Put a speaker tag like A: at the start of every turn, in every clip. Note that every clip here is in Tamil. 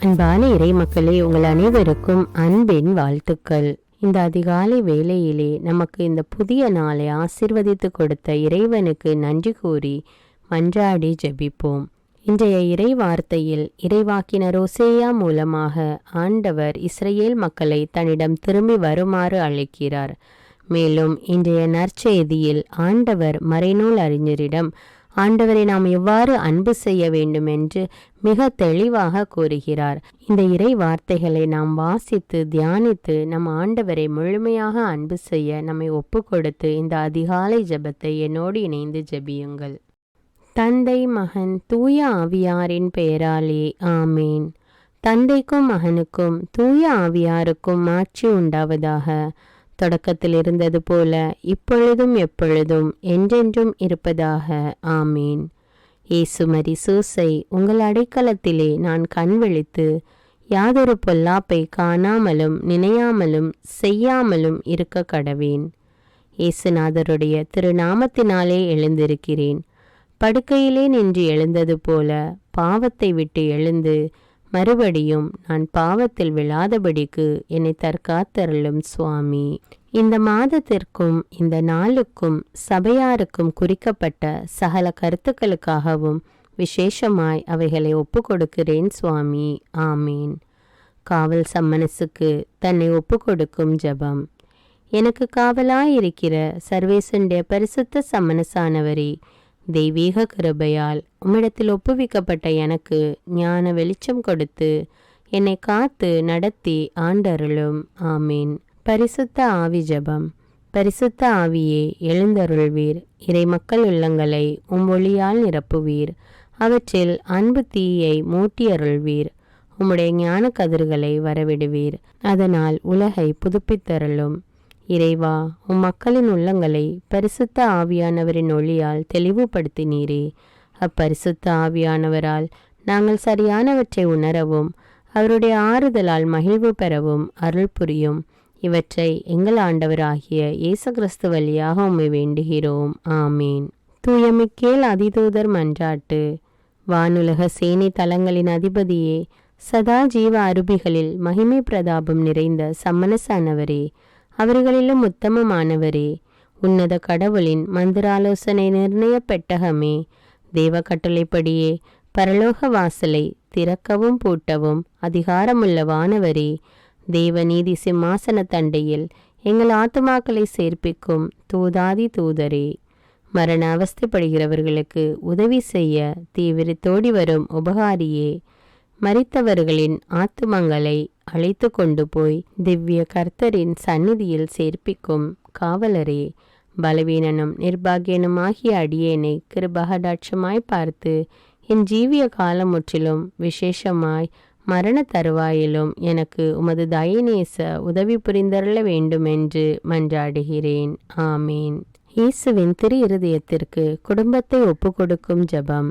A: அன்பான இறை மக்களே உங்கள் அனைவருக்கும் அன்பின் வாழ்த்துக்கள். இந்த அதிகாலை வேளையிலே நமக்கு இந்த புதிய நாளை ஆசிர்வதித்து கொடுத்த இறைவனுக்கு நன்றி கூறி மன்றாடி ஜெபிப்போம். இன்றைய இறை வார்த்தையில் இறைவாக்கினர் ஒசேயா மூலமாக ஆண்டவர் இஸ்ரேல் மக்களை தன்னிடம் திரும்பி வருமாறு அழைக்கிறார். மேலும் இன்றைய நற்செய்தியில் ஆண்டவர் மறைநூல் அறிஞரிடம் ஆண்டவரை நாம் எவ்வாறு அன்பு செய்ய வேண்டும் என்று மிக தெளிவாக கூறுகிறார். இந்த இறை வார்த்தைகளை நாம் வாசித்து தியானித்து நம் ஆண்டவரை முழுமையாக அன்பு செய்ய நம்மை ஒப்பு கொடுத்து இந்த அதிகாலை ஜெபத்தை என்னோடு இணைந்து ஜெபியுங்கள். தந்தை மகன் தூய ஆவியாரின் பெயராலே ஆமேன். தந்தைக்கும் மகனுக்கும் தூய ஆவியாருக்கும் மாட்சி உண்டாவதாக. தொடக்கத்தில் இருந்தது போல இப்பொழுதும் எப்பொழுதும் என்றென்றும் இருப்பதாக. ஆமீன். ஏசுமரி சூசை உங்கள் அடைக்கலத்திலே நான் கண் விழித்து யாதொரு பொல்லாப்பை காணாமலும் நினையாமலும் செய்யாமலும் இருக்க கடவேன். இயேசுநாதருடைய திருநாமத்தினாலே எழுந்திருக்கிறேன். படுக்கையிலே நின்று எழுந்தது போல பாவத்தை விட்டு எழுந்து மறுபடியும் நான் பாவத்தில் விழாதபடிக்கு என்னை தற்காத்தருளும் சுவாமி. இந்த மாதத்திற்கும் இந்த நாளுக்கும் சபையாருக்கும் குறிக்கப்பட்ட சகல கருத்துக்களுக்காகவும் விசேஷமாய் அவைகளை ஒப்பு கொடுக்கிறேன் சுவாமி. ஆமீன். காவல் சம்மனசுக்கு தன்னை ஒப்பு கொடுக்கும் ஜபம். எனக்கு காவலாயிருக்கிற சர்வேசனுடைய பரிசுத்த சம்மனசானவரே தெய்வீக கிருபையால் உம்மிடத்தில் ஒப்புவிக்கப்பட்ட எனக்கு ஞான வெளிச்சம் கொடுத்து என்னை காத்து நடத்தி ஆண்டருளும். ஆமீன். பரிசுத்த ஆவி ஜபம். பரிசுத்த ஆவியே எழுந்தருள்வீர். இறை மக்கள் உள்ளங்களை உம் ஒளியால் நிரப்புவீர். அவற்றில் அன்பு தீயை மூட்டியருள்வீர். உம்முடைய ஞான கதிர்களை வரவிடுவீர். அதனால் உலகை புதுப்பித்தருளும். இறைவா உம் மக்களின் உள்ளங்களை பரிசுத்த ஆவியானவரின் ஒளியால் தெளிவுபடுத்தினீரே. அப்பரிசுத்த ஆவியானவரால் நாங்கள் சரியானவற்றை உணரவும் அவருடைய ஆறுதலால் மகிழ்வு பெறவும் அருள் புரியும். இவற்றை எங்கள் ஆண்டவராகிய இயேசு கிறிஸ்து வழியாக உம்மை வேண்டுகிறோம். ஆமீன். தூயமிக்கேல் அதிதூதர் மன்றாட்டு. வானுலக சேனை தலங்களின் அதிபதியே சதா ஜீவ அருபிகளில் மகிமை பிரதாபம் நிறைந்த சம்மனசானவரே அவர்களிலும் உத்தமமானவரே. உன்னத கடவுளின் மந்திராலோசனை நிர்ணய பெட்டகமே. தேவ கட்டளைப்படியே பரலோக வாசலை திறக்கவும் பூட்டவும் அதிகாரமுள்ள வானவரே தேவநீதி சிம்மாசன தண்டையில் எங்கள் ஆத்துமாக்களை சேர்ப்பிக்கும் தூதாதி தூதரே. மரண அவஸ்தைப்படுகிறவர்களுக்கு உதவி செய்ய தீவிரத்தோடி வரும் உபகாரியே. மறித்தவர்களின் ஆத்துமங்களை அழைத்து கொண்டு போய் திவ்ய கர்த்தரின் சந்நிதியில் சேர்ப்பிக்கும் காவலரே பலவீனனும் நிர்பாகியனும் ஆகிய அடியேனை கிருபகடாட்சமாய் பார்த்து என் ஜீவிய காலம் முற்றிலும் விசேஷமாய் மரண தருவாயிலும் எனக்கு உமது தயநேச உதவி புரிந்தருள வேண்டுமென்று மன்றாடுகிறேன். ஆமீன். இயேசுவின் திரு இருதயத்திற்கு குடும்பத்தை ஒப்புக்கொடுக்கும் ஜபம்.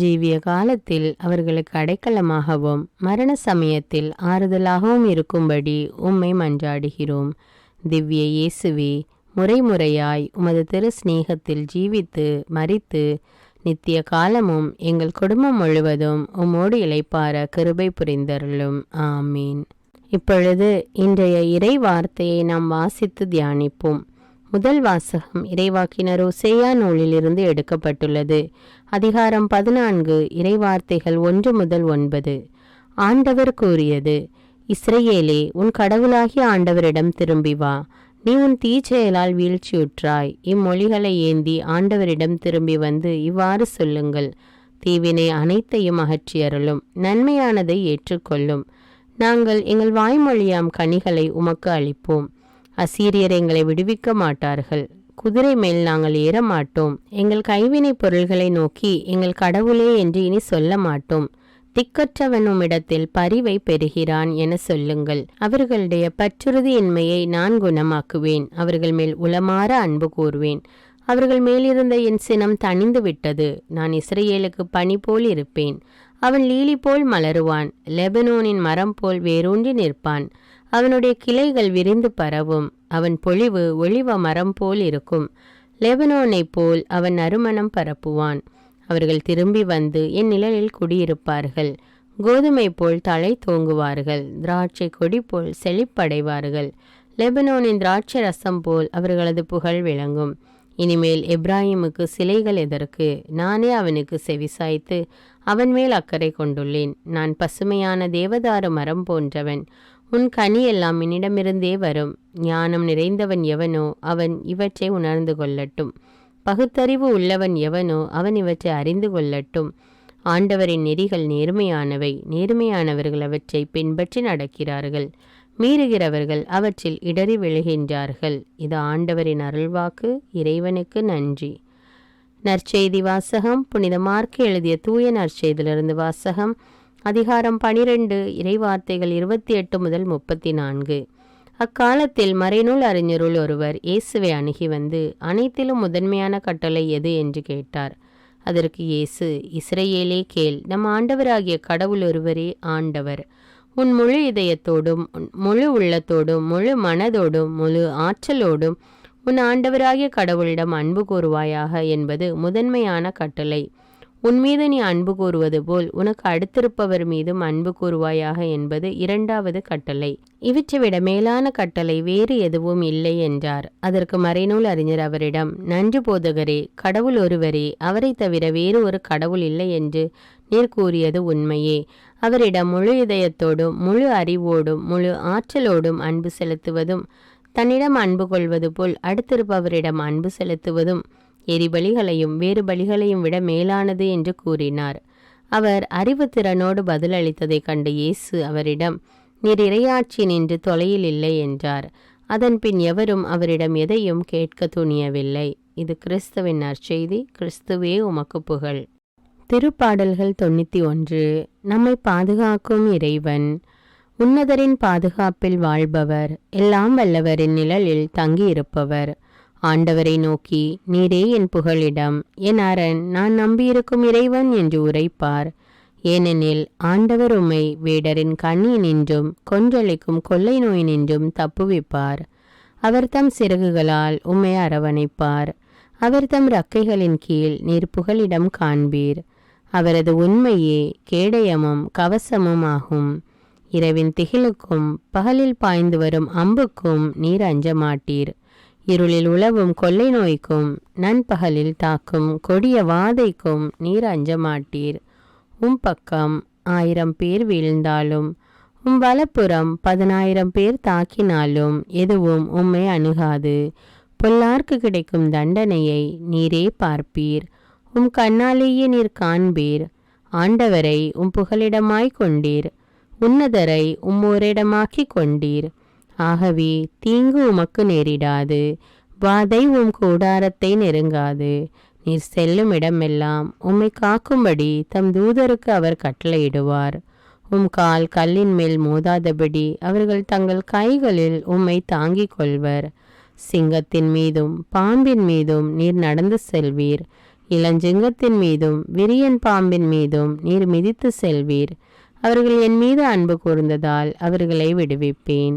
A: ஜீவிய காலத்தில் அவர்களுக்கு அடைக்கலமாகவும் மரண சமயத்தில் ஆறுதலாகவும் இருக்கும்படி உம்மை மன்றாடுகிறோம். திவ்ய இயேசுவே முறைமுறையாய் உமது திரு சிநேகத்தில் ஜீவித்து மறித்து நித்திய காலமும் எங்கள் குடும்பம் முழுவதும் உம்மோடு இளைப்பார கிருபை புரிந்தருளும். ஆமீன். இப்பொழுது இன்றைய இறை வார்த்தையை நாம் வாசித்து தியானிப்போம். முதல் வாசகம் இறைவாக்கினரோ செய்யா நூலிலிருந்து எடுக்கப்பட்டுள்ளது. அதிகாரம் பதினான்கு இறைவார்த்தைகள் ஒன்று முதல் ஒன்பது. ஆண்டவர் கூறியது இஸ்ரேலே உன் கடவுளாகிய ஆண்டவரிடம் திரும்பி வா. நீ உன் தீச்செயலால் வீழ்ச்சியுற்றாய். இம்மொழிகளை ஏந்தி ஆண்டவரிடம் திரும்பி வந்து இவ்வாறு சொல்லுங்கள். தீவினை அனைத்தையும் அகற்றியருளும். நன்மையானதை ஏற்றுக்கொள்ளும். நாங்கள் எங்கள் வாய்மொழியாம் கனிகளை உமக்கு அளிப்போம். அசீரியர் எங்களை விடுவிக்க மாட்டார்கள். குதிரை மேல் நாங்கள் ஏற மாட்டோம் எங்கள் கைவினை பொருள்களை நோக்கி எங்கள் கடவுளே என்று இனி சொல்ல மாட்டோம் திக்கற்றவனுமிடத்தில் பரிவை பெறுகிறான் என சொல்லுங்கள். அவர்களுடைய பற்றுறுதியின்மையை நான் குணமாக்குவேன். அவர்கள் மேல் உளமாற அன்பு கூறுவேன். அவர்கள் மேலிருந்த என் சினம் தணிந்து விட்டது. நான் இஸ்ரேலுக்கு பனி போல் இருப்பேன். அவன் லீலி போல் மலருவான். லெபனோனின் மரம் போல் வேரூன்றி நிற்பான். அவனுடைய கிளைகள் விரிந்து பரவும். அவன் பொழிவு ஒளிவ மரம் போல் இருக்கும். லெபனோனைப் போல் அவன் நறுமணம் பரப்புவான். அவர்கள் திரும்பி வந்து என் நிழலில் குடியிருப்பார்கள். கோதுமை போல் தலை தோங்குவார்கள். திராட்சை கொடி போல் செழிப்படைவார்கள். லெபனோனின் திராட்சை ரசம் போல் அவர்களது புகழ் விளங்கும். இனிமேல் எப்ராஹிமுக்கு சிலைகள் எதற்கு? நானே அவனுக்கு செவிசாய்த்து அவன் மேல் அக்கறை கொண்டுள்ளேன். நான் பசுமையான தேவதாரு மரம் போன்றவன். உன் கனி எல்லாம் என்னிடமிருந்தே வரும். ஞானம் நிறைந்தவன் எவனோ அவன் இவற்றை உணர்ந்து கொள்ளட்டும். பகுத்தறிவு உள்ளவன் எவனோ அவன் இவற்றை அறிந்து கொள்ளட்டும். ஆண்டவரின் நெறிகள் நேர்மையானவை. நேர்மையானவர்கள் அவற்றை பின்பற்றி நடக்கிறார்கள். மீறுகிறவர்கள் அவற்றில் இடறி விழுகின்றார்கள். இது ஆண்டவரின் அருள்வாக்கு. இறைவனுக்கு நன்றி. நற்செய்தி வாசகம். புனித மார்க்கு எழுதிய தூய நற்செய்தியிலிருந்து வாசகம். அதிகாரம் பனிரெண்டு இறைவார்த்தைகள் இருபத்தி எட்டு முதல் முப்பத்தி நான்கு அக்காலத்தில் மறைநூல் அறிஞருள் ஒருவர் இயேசுவை அணுகி வந்து அனைத்திலும் முதன்மையான கட்டளை எது? என்று கேட்டார். அதற்கு இயேசு இஸ்ரேலே கேள் நம் ஆண்டவராகிய கடவுள் ஒருவரே ஆண்டவர். உன் முழு இதயத்தோடும் முழு உள்ளத்தோடும் முழு மனதோடும் முழு ஆற்றலோடும் உன் ஆண்டவராகிய கடவுளிடம் அன்பு கூறுவாயாக என்பது முதன்மையான கட்டளை. உன்மீது நீ அன்பு கூறுவது போல் உனக்கு அடுத்திருப்பவர் மீதும் அன்பு கூறுவாயாக என்பது இரண்டாவது கட்டளை. இவற்றை விட மேலான கட்டளை வேறு எதுவும் இல்லை என்றார். அதற்கு மறைநூல் அறிஞர் அவரிடம் நன்று போதகரே கடவுள் ஒருவரே அவரை தவிர வேறு ஒரு கடவுள் இல்லை என்று நீர் கூறியது உண்மையே. அவரிடம் முழு இதயத்தோடும் முழு அறிவோடும் முழு ஆற்றலோடும் அன்பு செலுத்துவதும் தன்னிடம் அன்பு கொள்வது போல் அடுத்திருப்பவரிடம் அன்பு செலுத்துவதும் எரிபலிகளையும் வேறு பலிகளையும் விட மேலானது என்று கூறினார். அவர் அறிவுத்திறனோடு பதிலளித்ததைக் கண்டு இயேசு அவரிடம் நீர் இரையாட்சி நின்று தொலையில் இல்லை என்றார். அதன் பின் எவரும் அவரிடம் எதையும் கேட்க துணியவில்லை. இது கிறிஸ்துவின் நற்செய்தி. கிறிஸ்துவே உமக்கு புகழ். திருப்பாடல்கள் தொண்ணூற்றி ஒன்று. நம்மை பாதுகாக்கும் இறைவன். உன்னதரின் பாதுகாப்பில் வாழ்பவர். எல்லாம் வல்லவரின் நிழலில் தங்கியிருப்பவர். ஆண்டவரை நோக்கி நீரே என் புகழிடம் என் அரண் நான் நம்பியிருக்கும் இறைவன் என்று உரைப்பார். ஏனெனில் ஆண்டவர் உம்மை வேடரின் கண்ணி நின்றும் கொன்றளிக்கும் கொள்ளை நோய் நின்றும் தப்புவிப்பார் அவர் தம் சிறகுகளால் உம்மை அரவணைப்பார். அவர் தம் ரக்கைகளின் கீழ் நீர் புகலிடம் காண்பீர். அவரது உண்மையே கேடயமும் கவசமும் ஆகும். இரவின் திகிலுக்கும் பகலில் பாய்ந்து வரும் அம்புக்கும் நீர் அஞ்ச மாட்டீர். இருளில் உழவும் கொள்ளை நோய்க்கும் நண்பகலில் தாக்கும் கொடிய வாதைக்கும் நீர் அஞ்ச மாட்டீர் உம் பக்கம் ஆயிரம் பேர் வீழ்ந்தாலும் உம் வலப்புறம் பதினாயிரம் பேர் தாக்கினாலும் எதுவும் உம்மை அணுகாது. பொல்லார்க்கு கிடைக்கும் தண்டனையை நீரே பார்ப்பீர். உம் கண்ணாலேயே நீர் காண்பீர். ஆண்டவரை உம் புகலிடமாய் கொண்டீர். உன்னதரை உம்மோரிடமாக்கிக் கொண்டீர். ஆகவே தீங்கு உமக்கு நேரிடாது. வாதை உம் கூடாரத்தை நெருங்காது. நீர் செல்லும் இடமெல்லாம் உம்மை காக்கும்படி தம் தூதருக்கு அவர் கட்டளையிடுவார். உம் கால் கல்லின் மேல் மோதாதபடி அவர்கள் தங்கள் கைகளில் உம்மை தாங்கிக் கொள்வர். சிங்கத்தின் மீதும் பாம்பின் மீதும் நீர் நடந்து செல்வீர். இளஞ்சிங்கத்தின் மீதும் விரியன் பாம்பின் மீதும் நீர் மிதித்து செல்வீர். அவர்கள் என் மீது அன்பு கூர்ந்ததால் அவர்களை விடுவிப்பேன்.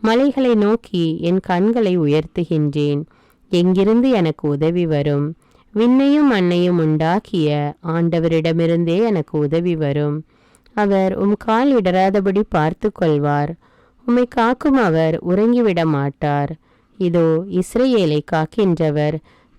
A: மலைகளை நோக்கி என் கண்களை உயர்த்துகின்றேன். எங்கிருந்து எனக்கு உதவி வரும்? விண்ணையும் மண்ணையும் உண்டாக்கிய ஆண்டவரிடமிருந்தே எனக்கு உதவி வரும். அவர் உம் கால் இடராதபடி பார்த்து கொள்வார் உம்மை காக்கும் அவர் உறங்கிவிட மாட்டார் இதோ இஸ்ரேலை காக்கின்றவர்.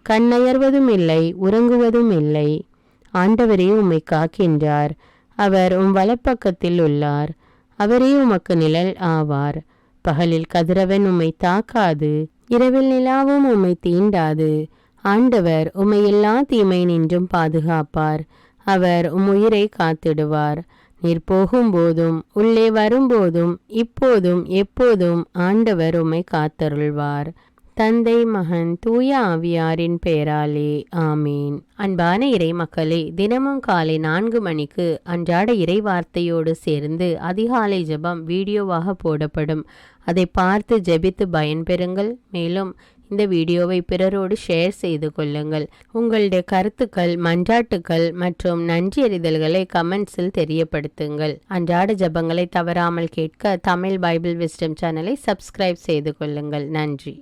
A: கண்ணயர்வதும் இல்லை உறங்குவதும் இல்லை. ஆண்டவரே உம்மை காக்கின்றார். அவர் உம் வலப்பக்கத்தில் உள்ளார். அவரே உமக்கு நிழல் ஆவார். பகலில் கதிரவன் உம்மை தாக்காது இரவில் நிலாவும் உம்மை தீண்டாது. ஆண்டவர் உம்மை எல்லா தீமை நின்றும் பாதுகாப்பார். அவர் உம் உயிரை காத்திடுவார். நீர் போகும்போதும் உள்ளே வரும்போதும் இப்போதும் எப்போதும் ஆண்டவர் உம்மை காத்தருள்வார். தந்தை மகன் தூய ஆவியாரின் பெயராலே ஆமீன். அன்பான இறை மக்களே தினமும் காலை நான்கு மணிக்கு அன்றாட இறை வார்த்தையோடு சேர்ந்து அதிகாலை ஜெபம் வீடியோவாக போடப்படும். அதை பார்த்து ஜெபித்து பயன்பெறுங்கள். மேலும் இந்த வீடியோவை பிறரோடு ஷேர் செய்து கொள்ளுங்கள். உங்களுடைய கருத்துக்கள் மன்றாட்டுக்கள் மற்றும் நன்றி அறிதல்களை கமெண்ட்ஸில் தெரியப்படுத்துங்கள். அன்றாட ஜெபங்களை தவறாமல் கேட்க தமிழ் பைபிள் விஸ்டம் சேனலை சப்ஸ்கிரைப் செய்து கொள்ளுங்கள். நன்றி.